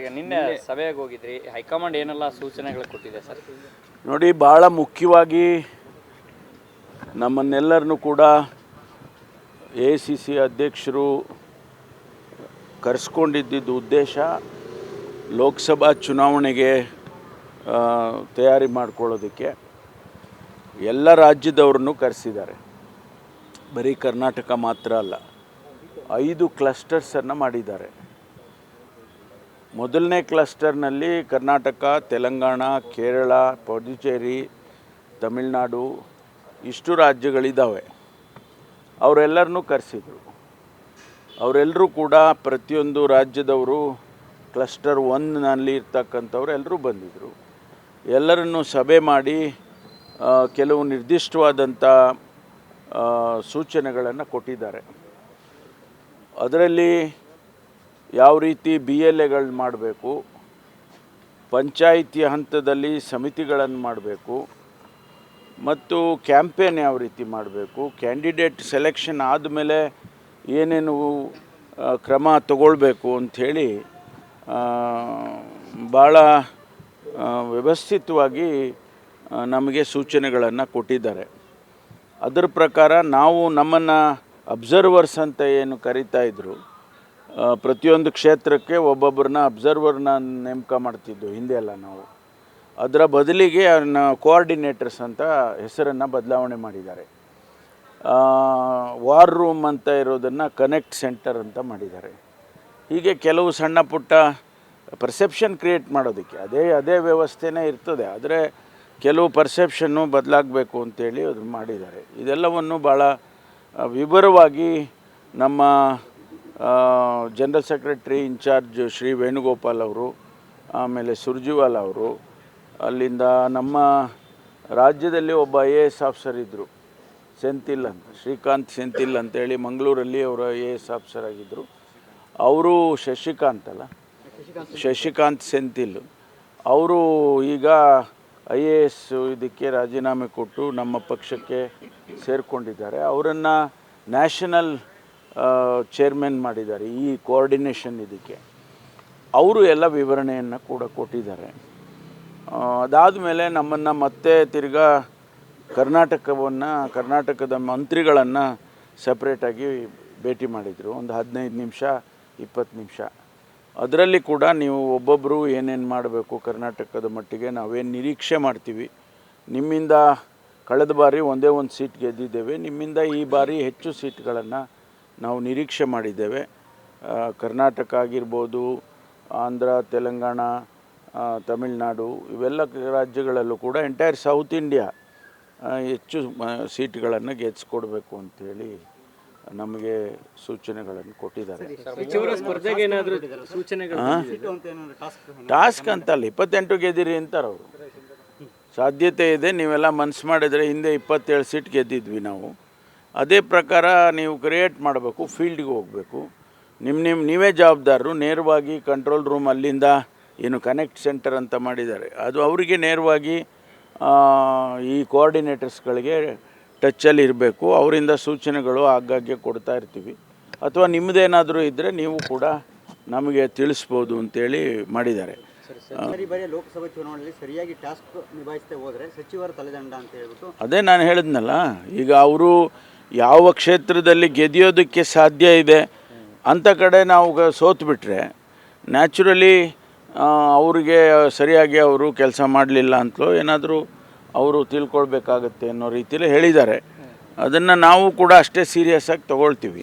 ಈಗ ನಿನ್ನೆ ಸಭೆಗೆ ಹೋಗಿದ್ರಿ ಹೈಕಮಾಂಡ್ ಏನೆಲ್ಲ ಸೂಚನೆಗಳು ಕೊಟ್ಟಿದೆ ಸರ್? ನೋಡಿ ಭಾಳ ಮುಖ್ಯವಾಗಿ ನಮ್ಮನ್ನೆಲ್ಲರನ್ನೂ ಕೂಡ ಎ ಸಿ ಸಿ ಅಧ್ಯಕ್ಷರು ಕರೆಸ್ಕೊಂಡಿದ್ದಿದ್ದು ಉದ್ದೇಶ ಲೋಕಸಭಾ ಚುನಾವಣೆಗೆ ತಯಾರಿ ಮಾಡ್ಕೊಳ್ಳೋದಕ್ಕೆ ಎಲ್ಲ ರಾಜ್ಯದವ್ರನ್ನೂ ಕರೆಸಿದ್ದಾರೆ. ಬರೀ ಕರ್ನಾಟಕ ಮಾತ್ರ ಅಲ್ಲ ಐದು ಕ್ಲಸ್ಟರ್ಸನ್ನು ಮಾಡಿದ್ದಾರೆ. ಮೊದಲನೇ ಕ್ಲಸ್ಟರ್ನಲ್ಲಿ ಕರ್ನಾಟಕ, ತೆಲಂಗಾಣ, ಕೇರಳ, ಪುದುಚೇರಿ, ತಮಿಳುನಾಡು ಇಷ್ಟು ರಾಜ್ಯಗಳಿದ್ದಾವೆ. ಅವರೆಲ್ಲರನ್ನೂ ಕರೆಸಿದರು. ಅವರೆಲ್ಲರೂ ಕೂಡ ಪ್ರತಿಯೊಂದು ರಾಜ್ಯದವರು ಕ್ಲಸ್ಟರ್ ಒನ್ನಲ್ಲಿ ಇರ್ತಕ್ಕಂಥವ್ರು ಎಲ್ಲರೂ ಬಂದಿದ್ದರು ಎಲ್ಲರನ್ನು ಸಭೆ ಮಾಡಿ ಕೆಲವು ನಿರ್ದಿಷ್ಟವಾದಂಥ ಸೂಚನೆಗಳನ್ನು ಕೊಟ್ಟಿದ್ದಾರೆ. ಅದರಲ್ಲಿ ಯಾವ ರೀತಿ ಬಿ ಎಲ್ ಎಗಳು ಮಾಡಬೇಕು ಪಂಚಾಯಿತಿ ಹಂತದಲ್ಲಿ ಸಮಿತಿಗಳನ್ನು ಮಾಡಬೇಕು ಮತ್ತು ಕ್ಯಾಂಪೇನ್ ಯಾವ ರೀತಿ ಮಾಡಬೇಕು ಕ್ಯಾಂಡಿಡೇಟ್ ಸೆಲೆಕ್ಷನ್ ಆದಮೇಲೆ ಏನೇನು ಕ್ರಮ ತಗೊಳ್ಬೇಕು ಅಂಥೇಳಿ ಭಾಳ ವ್ಯವಸ್ಥಿತವಾಗಿ ನಮಗೆ ಸೂಚನೆಗಳನ್ನು ಕೊಟ್ಟಿದ್ದಾರೆ. ಅದರ ಪ್ರಕಾರ ನಾವು ನಮ್ಮನ್ನು ಅಬ್ಸರ್ವರ್ಸ್ ಅಂತ ಏನು ಕರಿತಾ ಇದ್ರು ಆ, ಪ್ರತಿಯೊಂದು ಕ್ಷೇತ್ರಕ್ಕೆ ಒಬ್ಬೊಬ್ಬರನ್ನ ಅಬ್ಸರ್ವರ್ನ ನೇಮಕ ಮಾಡ್ತಿದ್ದು, ಹಿಂದೆ ಎಲ್ಲ ನಾವು. ಅದರ ಬದಲಿಗೆ ಅವ್ರನ್ನ ಕೋಆರ್ಡಿನೇಟರ್ಸ್ ಅಂತ ಹೆಸರನ್ನು ಬದಲಾವಣೆ ಮಾಡಿದ್ದಾರೆ. ವಾರ್ ರೂಮ್ ಅಂತ ಇರೋದನ್ನು ಕನೆಕ್ಟ್ ಸೆಂಟರ್ ಅಂತ ಮಾಡಿದ್ದಾರೆ. ಹೀಗೆ ಕೆಲವು ಸಣ್ಣ ಪುಟ್ಟ ಪರ್ಸೆಪ್ಷನ್ ಕ್ರಿಯೇಟ್ ಮಾಡೋದಕ್ಕೆ ಅದೇ ಅದೇ ವ್ಯವಸ್ಥೆನೇ ಇರ್ತದೆ. ಆದರೆ ಕೆಲವು ಪರ್ಸೆಪ್ಷನ್ನು ಬದಲಾಗಬೇಕು ಅಂತೇಳಿ ಅದು ಮಾಡಿದ್ದಾರೆ. ಇದೆಲ್ಲವನ್ನು ಭಾಳ ವಿವರವಾಗಿ ನಮ್ಮ general secretary in charge Shri Venugopal ಅವರು, ಆಮೇಲೆ ಸುರ್ಜಿವಾಲ್ ಅವರು, ಅಲ್ಲಿಂದ ನಮ್ಮ ರಾಜ್ಯದಲ್ಲಿ ಒಬ್ಬ ಐ ಎ ಎಸ್ ಆಫೀಸರ್ ಇದ್ದರು ಸೆಂತಿಲ್ ಅಂತ, ಶ್ರೀಕಾಂತ್ ಸೆಂತಿಲ್ ಅಂತೇಳಿ ಮಂಗಳೂರಲ್ಲಿ ಅವರು ಐ ಎ ಎಸ್ ಆಫೀಸರ್ ಆಗಿದ್ದರು ಅವರು ಶಶಿಕಾಂತ್ ಅಲ್ಲ, ಶಶಿಕಾಂತ್ ಸೆಂತಿಲ್ ಅವರು ಈಗ ಐ ಎ ಎಸ್ ಇದಕ್ಕೆ ರಾಜೀನಾಮೆ ಕೊಟ್ಟು ನಮ್ಮ ಪಕ್ಷಕ್ಕೆ ಸೇರಿಕೊಂಡಿದ್ದಾರೆ. ಅವರನ್ನು ನ್ಯಾಷನಲ್ ಚೇರ್ಮನ್ ಮಾಡಿದ್ದಾರೆ, ಈ ಕೋಆರ್ಡಿನೇಷನ್ ಇದಕ್ಕೆ. ಅವರು ಎಲ್ಲ ವಿವರಣೆಯನ್ನು ಕೂಡ ಕೊಟ್ಟಿದ್ದಾರೆ. ಅದಾದ ಮೇಲೆ ನಮ್ಮನ್ನು ಮತ್ತೆ ತಿರ್ಗಾ ಕರ್ನಾಟಕವನ್ನು, ಕರ್ನಾಟಕದ ಮಂತ್ರಿಗಳನ್ನು ಸಪ್ರೇಟಾಗಿ ಭೇಟಿ ಮಾಡಿದರು. ಒಂದು ಹದಿನೈದು ನಿಮಿಷ, ಇಪ್ಪತ್ತು ನಿಮಿಷ. ಅದರಲ್ಲಿ ಕೂಡ ನೀವು ಒಬ್ಬೊಬ್ಬರು ಏನೇನು ಮಾಡಬೇಕು, ಕರ್ನಾಟಕದ ಮಟ್ಟಿಗೆ ನಾವೇನು ನಿರೀಕ್ಷೆ ಮಾಡ್ತೀವಿ. ನಿಮ್ಮಿಂದ ಕಳೆದ ಬಾರಿ ಒಂದೇ ಒಂದು ಸೀಟ್ ಗೆದ್ದಿದ್ದೇವೆ. ನಿಮ್ಮಿಂದ ಈ ಬಾರಿ ಹೆಚ್ಚು ಸೀಟ್ಗಳನ್ನು ನಾವು ನಿರೀಕ್ಷೆ ಮಾಡಿದ್ದೇವೆ. ಕರ್ನಾಟಕ ಆಗಿರ್ಬೋದು ಆಂಧ್ರ ತೆಲಂಗಾಣ ತಮಿಳುನಾಡು ಇವೆಲ್ಲ ರಾಜ್ಯಗಳಲ್ಲೂ ಕೂಡ ಎಂಟೈರ್ ಸೌತ್ ಇಂಡಿಯಾ ಹೆಚ್ಚು ಸೀಟ್ಗಳನ್ನು ಗೆದ್ಸ್ಕೊಡ್ಬೇಕು ಅಂತೇಳಿ ನಮಗೆ ಸೂಚನೆಗಳನ್ನು ಕೊಟ್ಟಿದ್ದಾರೆ. ಟಾಸ್ಕ್ ಅಂತಲ್ಲ ಇಪ್ಪತ್ತೆಂಟು ಗೆದ್ದಿರಿ ಅಂತಾರೆ ಅವರು. ಸಾಧ್ಯತೆ ಇದೆ ನೀವೆಲ್ಲ ಮನ್ಸು ಮಾಡಿದರೆ ಹಿಂದೆ ಇಪ್ಪತ್ತೇಳು ಸೀಟ್ ಗೆದ್ದಿದ್ವಿ ನಾವು. ಅದೇ ಪ್ರಕಾರ ನೀವು ಕ್ರಿಯೇಟ್ ಮಾಡಬೇಕು ಫೀಲ್ಡ್ಗೆ ಹೋಗಬೇಕು. ನಿಮ್ಮ ನಿಮ್ಮ ನೀವೇ ಜವಾಬ್ದಾರರು ನೇರವಾಗಿ ಕಂಟ್ರೋಲ್ ರೂಮ್ ಅಲ್ಲಿಂದ ಏನು ಕನೆಕ್ಟ್ ಸೆಂಟರ್ ಅಂತ ಮಾಡಿದ್ದಾರೆ. ಅದು ಅವರಿಗೆ ನೇರವಾಗಿ ಈ ಕೋಆರ್ಡಿನೇಟರ್ಸ್ಗಳಿಗೆ ಟಚ್ಚಲ್ಲಿ ಇರಬೇಕು. ಅವರಿಂದ ಸೂಚನೆಗಳು ಆಗಾಗ್ಗೆ ಕೊಡ್ತಾ ಇರ್ತೀವಿ. ಅಥವಾ ನಿಮ್ಮದೇನಾದರೂ ಇದ್ದರೆ ನೀವು ಕೂಡ ನಮಗೆ ತಿಳಿಸ್ಬೋದು ಅಂತೇಳಿ ಮಾಡಿದ್ದಾರೆ. ಲೋಕಸಭಾ ಚುನಾವಣೆಯಲ್ಲಿ ಸರಿಯಾಗಿ ಟಾಸ್ಕ್ ನಿಭಾಯಿಸದೆ ಹೋದ್ರೆ ಸಚಿವರ ತಲೆದಂಡ ಅಂತ ಹೇಳ್ಬಿಟ್ಟು. ಅದೇ ನಾನು ಹೇಳಿದ್ನಲ್ಲ ಈಗ ಅವರು ಯಾವ ಕ್ಷೇತ್ರದಲ್ಲಿ ಗೆದಿಯೋದಕ್ಕೆ ಸಾಧ್ಯ ಇದೆ ಅಂಥ ಕಡೆ ನಾವು ಸೋತ್ಬಿಟ್ರೆ ನ್ಯಾಚುರಲಿ ಅವರಿಗೆ ಸರಿಯಾಗಿ ಅವರು ಕೆಲಸ ಮಾಡಲಿಲ್ಲ ಅಂತಲೋ ಏನಾದರೂ ಅವರು ತಿಳ್ಕೊಳ್ಬೇಕಾಗತ್ತೆ ಅನ್ನೋ ರೀತಿಯಲ್ಲಿ ಹೇಳಿದ್ದಾರೆ. ಅದನ್ನು ನಾವು ಕೂಡ ಅಷ್ಟೇ ಸೀರಿಯಸ್ಸಾಗಿ ತಗೊಳ್ತೀವಿ.